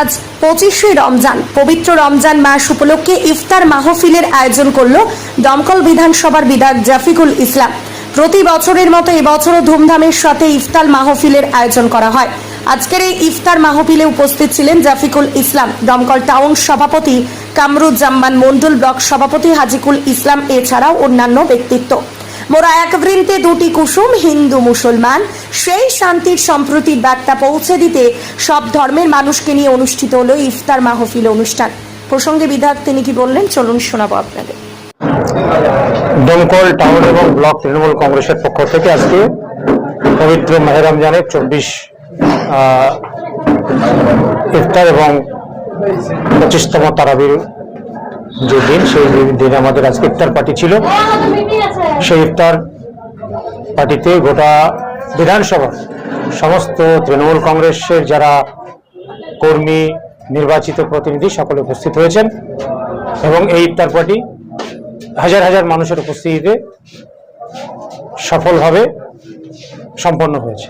আজ পঁচিশে রমজান। পবিত্র রমজান মাস উপলক্ষে ইফতার মাহফিলের আয়োজন করল দমকল বিধানসভার বিধায়ক জাফিকুল ইসলাম। প্রতি বছরের মতো এবছরও ধুমধামের সাথে ইফতার মাহফিলের আয়োজন করা হয়। আজকের এই ইফতার মাহফিলে উপস্থিত ছিলেন জাফিকুল ইসলাম। দমকল টাউন সভাপতি কামরুজ্জামান মন্ডল ব্লক সভাপতি হাজিকুল ইসলাম, এছাড়াও অন্যান্য ব্যক্তিত্ব। মোরা এক বৃন্তে দুটি কুসুম, হিন্দু, মুসলমান, সেই শান্তির সম্প্রতির বার্তা পৌঁছে দিতে সব ধর্মের মানুষকে নিয়ে অনুষ্ঠিত হলো ইফতার মাহফিল অনুষ্ঠান। প্রসঙ্গে বিধায়ক তিনি কি বললেন? চলুন শোনাবো আপনাদের। দমকল, টাউন এবং ব্লক তৃণমূল কংগ্রেসের পক্ষ থেকে আজকে পবিত্র মেহের রমজানের চব্বিশ ইফতার এবং পঁচিশতম তারাবির যে দিন সেই দিনে আমাদের আজকে ইফতার পার্টি ছিল। সেই ইফতার পার্টিতে গোটা বিধানসভা সমস্ত তৃণমূল কংগ্রেসের যারা কর্মী নির্বাচিত প্রতিনিধি সকলে উপস্থিত হয়েছেন। এবং এই ইফতার পার্টি হাজার হাজার মানুষের উপস্থিতিতে সফলভাবে সম্পন্ন হয়েছে।